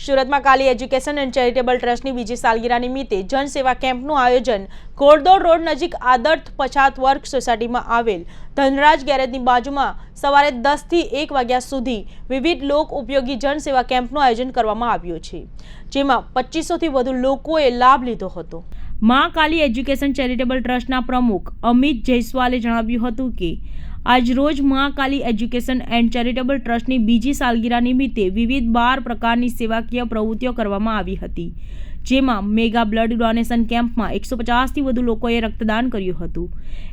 સુરતમાં કાલી education and charitable ટ્રસ્ટની બીજી સાલગીરા નિમિત્તે જનસેવા કેમ્પનું આયોજન ઘોડદોડ રોડ નજીક આદર્થ પછાત વર્ગ સોસાયટીમાં આવેલ ધનરાજ ગેરેજની બાજુમાં સવારે દસથી એક વાગ્યા સુધી વિવિધ લોક ઉપયોગી જનસેવા કેમ્પનું આયોજન કરવામાં આવ્યું છે, જેમાં પચીસોથી વધુ લોકોએ લાભ લીધો હતો. મા કાલી એજ્યુકેશન ચેરિટેબલ ટ્રસ્ટના પ્રમુખ અમિત જયસ્વાલે જણાવ્યું હતું કે આજરોજ મા કાલી એજ્યુકેશન એન્ડ ચેરિટેબલ ટ્રસ્ટની બીજી સાલગીરા નિમિત્તે વિવિધ બાર પ્રકારની સેવાકીય પ્રવૃત્તિઓ કરવામાં આવી હતી. જેમાં મેગા બ્લડ ડોનેશન કેમ્પમાં એકસો પચાસથી વધુ લોકોએ રક્તદાન કર્યું હતું.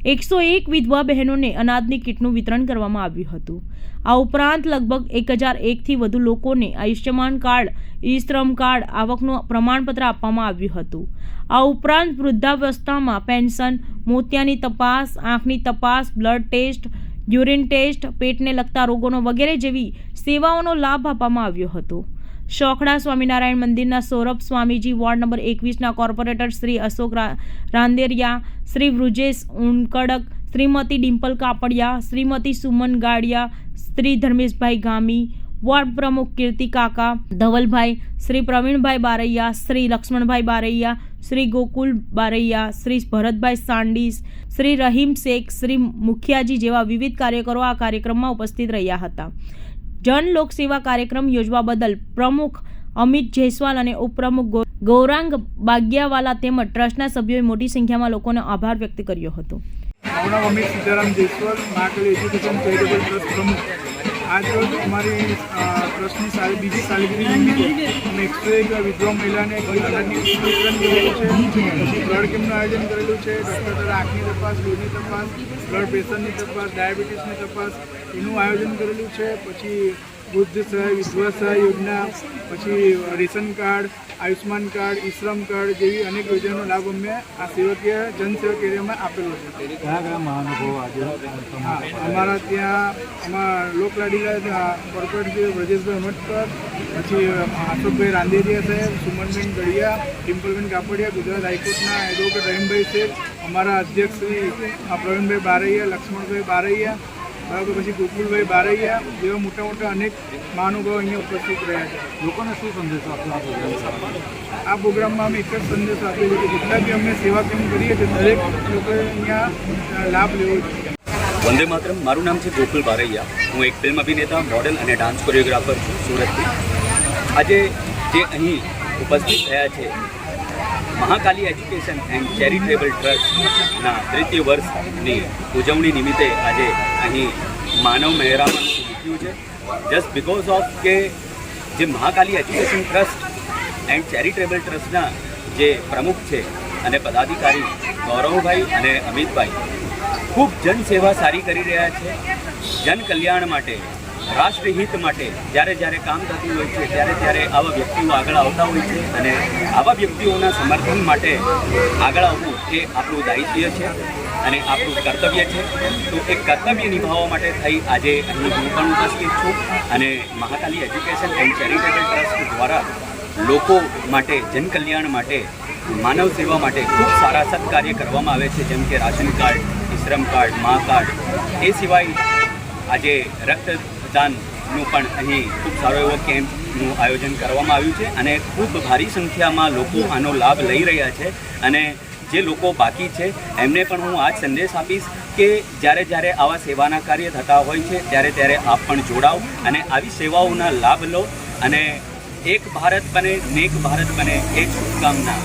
એકસો એક વિધવા બહેનોને અનાજની કીટનું વિતરણ કરવામાં આવ્યું હતું. આ ઉપરાંત લગભગ એક હજાર એકથી વધુ લોકોને આયુષ્યમાન કાર્ડ ઈ શ્રમ કાર્ડ આવકનું પ્રમાણપત્ર આપવામાં આવ્યું હતું. આ ઉપરાંત વૃદ્ધાવસ્થામાં પેન્શન, મોતિયાની તપાસ, આંખની તપાસ, બ્લડ ટેસ્ટ, યુરિન ટેસ્ટ, પેટને લગતા રોગોનો વગેરે જેવી સેવાઓનો લાભ આપવામાં આવ્યો હતો. શોખડા સ્વામિનારાયણ મંદિરના સૌરભ સ્વામીજી વોર્ડ નંબર એકવીસના કોર્પોરેટર શ્રી અશોક રાંદેરિયા, શ્રી વૃજેશ ઉનકડક, શ્રીમતી ડિમ્પલ કાપડિયા, શ્રીમતી સુમન ગાડિયા, શ્રી ધર્મેશભાઈ ગામી, વોર્ડ પ્રમુખ કીર્તિ કાકા, ધવલભાઈ, શ્રી પ્રવીણભાઈ બારૈયા, શ્રી લક્ષ્મણભાઈ બારૈયા, શ્રી ગોકુલ બારૈયા, શ્રી ભરતભાઈ સાંડીસ, શ્રી રહીમ શેખ, શ્રી મુખિયાજી જેવા વિવિધ કાર્યકરો આ કાર્યક્રમમાં ઉપસ્થિત રહ્યા હતા. જન લોકસેવા કાર્યક્રમ યોજવા બદલ પ્રમુખ અમિત જયસ્વાલ અને ઉપપ્રમુખ ગૌરાંગ બાગ્યાવાલા તેમજ ટ્રસ્ટના સભ્યોએ મોટી સંખ્યામાં લોકોનો આભાર વ્યક્ત કર્યો હતો. અમિત સીતારામ જયસ્વાલ આજ રોજ અમારી ટ્રસ્ટની સારી બીજી સાલગીરી નિમિત્તે અમે વિધવા મહિલાને અનાજની વિતરણ કરેલું છે. પછી બ્લડ કેમ્પનું આયોજન કરેલું છે. ડૉક્ટર દ્વારા આંખની તપાસ, લોહીની તપાસ બ્લડ પ્રેશરની તપાસ ડાયાબિટીસની તપાસ, એનું આયોજન કરેલું છે. પછી વૃદ્ધ સહાય સહાય યોજના પછી ration card Ayushman card eShram card જેવી અનેક યોજનાનો લાભ અમે આ સેવકીય જનસેવક એરિયામાં આપેલો છે. ઘણા ઘણા મહાનુભાવો આજે અમારા ત્યાં અમારા લોકલાડીલા કોર્પોરેટ છે બ્રજેશભાઈ અમટકર પછી અશોકભાઈ રાંદેરિયા સાહેબ સુમનબેન ગઢિયા ડિમ્પલબેન કાપડિયા ગુજરાત હાઈકોર્ટના એડવોકેટ રહીમભાઈ શેખ અમારા અધ્યક્ષ શ્રી પ્રવીણભાઈ બારૈયા લક્ષ્મણભાઈ બારૈયા બરાબર પછી ગોકુલભાઈ બારૈયા જેવા મોટા મોટા અનેક મહાનુભાવો અહીંયા ઉપસ્થિત રહ્યા છે. લોકોને શું સંદેશો આપશો આ પ્રોગ્રામ આ પ્રોગ્રામમાં અમે એક જ સંદેશ આપીએ છીએ કે જેટલા બી અમે સેવા કેમ કરીએ છીએ દરેક લોકોએ અહીંયા લાભ લેવો જોઈએ. વંદે માતરમ મારું નામ છે ગોકુલ બારૈયા. હું એક ફિલ્મ અભિનેતા મોડેલ અને ડાન્સ કોરિયોગ્રાફર છું સુરતથી. આજે જે અહીં ઉપસ્થિત થયા છે. મહાકાલી એજ્યુકેશન એન્ડ ચેરિટેબલ ટ્રસ્ટના તૃતીય વર્ષની ઉજવણી નિમિત્તે આજે અહીં માનવ મહેરામણ મૂક્યું છે. જસ્ટ બિકોઝ ઓફ કે જે Mahakali education trust and charitable ટ્રસ્ટના જે પ્રમુખ છે અને પદાધિકારી ગૌરવભાઈ અને અમિતભાઈ ખૂબ જનસેવા સારી કરી રહ્યા છે. જન કલ્યાણ માટે રાષ્ટ્રહિત માટે જ્યારે જ્યારે કામ થતું હોય છે, ત્યારે ત્યારે આવા વ્યક્તિઓ આગળ આવતા હોય છે અને આવા વ્યક્તિઓના સમર્થન માટે આગળ આવવું એ આપણું દાયિત્વ છે અને આપણું કર્તવ્ય છે. તો એ કર્તવ્ય નિભાવવા માટે થઈ આજે અહીં હું પણ ઉપસ્થિત છું અને Mahakali education and charitable trust દ્વારા લોકો માટે, જનકલ્યાણ માટે, માનવ સેવા માટે ખૂબ સારા સત્કાર્ય કરવામાં આવે છે. જેમ કે ration card, eShram card, Maa card, એ સિવાય આજે રક્તદાનનું પણ અહીં ખૂબ સારો એવો કેમ્પનું આયોજન કરવામાં આવ્યું છે અને ખૂબ ભારી સંખ્યામાં લોકો આનો લાભ લઈ રહ્યા છે અને જે લોકો બાકી છે, એમને પણ હું આ સંદેશ આપીશ કે જ્યારે જ્યારે આવા સેવાના કાર્ય થતા હોય છે, ત્યારે ત્યારે આપ પણ જોડાઓ અને આવી સેવાઓના લાભ લો અને એક ભારત બને નેક ભારત બને એ શુભકામના.